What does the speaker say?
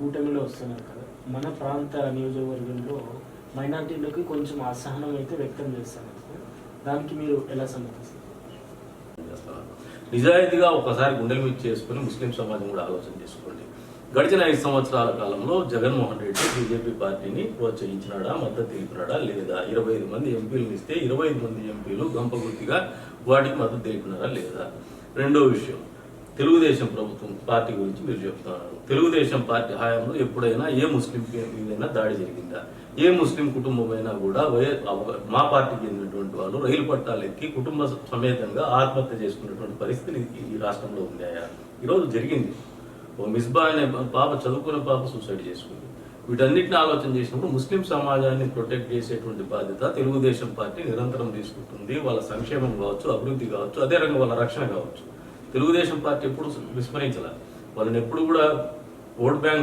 కూటమిలో వస్తున్నారు కదా. మన ప్రాంత నియోజకవర్గంలో మైనార్టీలకు కొంచెం అసహనం అయితే వ్యక్తం చేస్తాను దానికి మీరు ఎలా సమర్థిస్తారు నిజాయితీగా ఒకసారి గుండెలు మీద చేసుకుని ముస్లిం సమాజం కూడా ఆలోచన చేసుకోండి. గడిచిన ఐదు సంవత్సరాల కాలంలో జగన్మోహన్ రెడ్డి బీజేపీ పార్టీని ప్రోత్సహించినాడా మద్దతు తెలిపినాడా లేదా? ఇరవై ఐదు మంది ఎంపీలను ఇస్తే ఇరవై ఐదు మంది ఎంపీలు గంపగుర్తిగా వాటికి మద్దతు తెలిపినారా లేదా? రెండో విషయం తెలుగుదేశం ప్రభుత్వం పార్టీ గురించి మీరు చెప్తున్నారు. తెలుగుదేశం పార్టీ హయాంలో ఎప్పుడైనా ఏ ముస్లిం మీదైనా దాడి జరిగిందా? ఏ ముస్లిం కుటుంబమైనా కూడా మా పార్టీకి చెందినటువంటి వాళ్ళు రైలు పట్టాలు ఎక్కి కుటుంబ సమేతంగా ఆత్మహత్య చేసుకున్నటువంటి పరిస్థితి ఈ- రాష్ట్రంలో రాష్ట్రంలో ఉన్నాయా ఈరోజు జరిగింది. ఓ మిస్బా అనే పాప చదువుకునే పాప సూసైడ్ చేసుకుంది. వీటన్నిటిని ఆలోచన చేసినప్పుడు ముస్లిం సమాజాన్ని ప్రొటెక్ట్ చేసేటువంటి బాధ్యత తెలుగుదేశం పార్టీ నిరంతరం తీసుకుంటుంది. వాళ్ళ సంక్షేమం కావచ్చు అభివృద్ధి కావచ్చు అదే రంగం వాళ్ళ రక్షణ కావచ్చు. తెలుగుదేశం పార్టీ ఎప్పుడు విస్మరించాల? వాళ్ళని ఎప్పుడు కూడా ఓట్ బ్యాంక్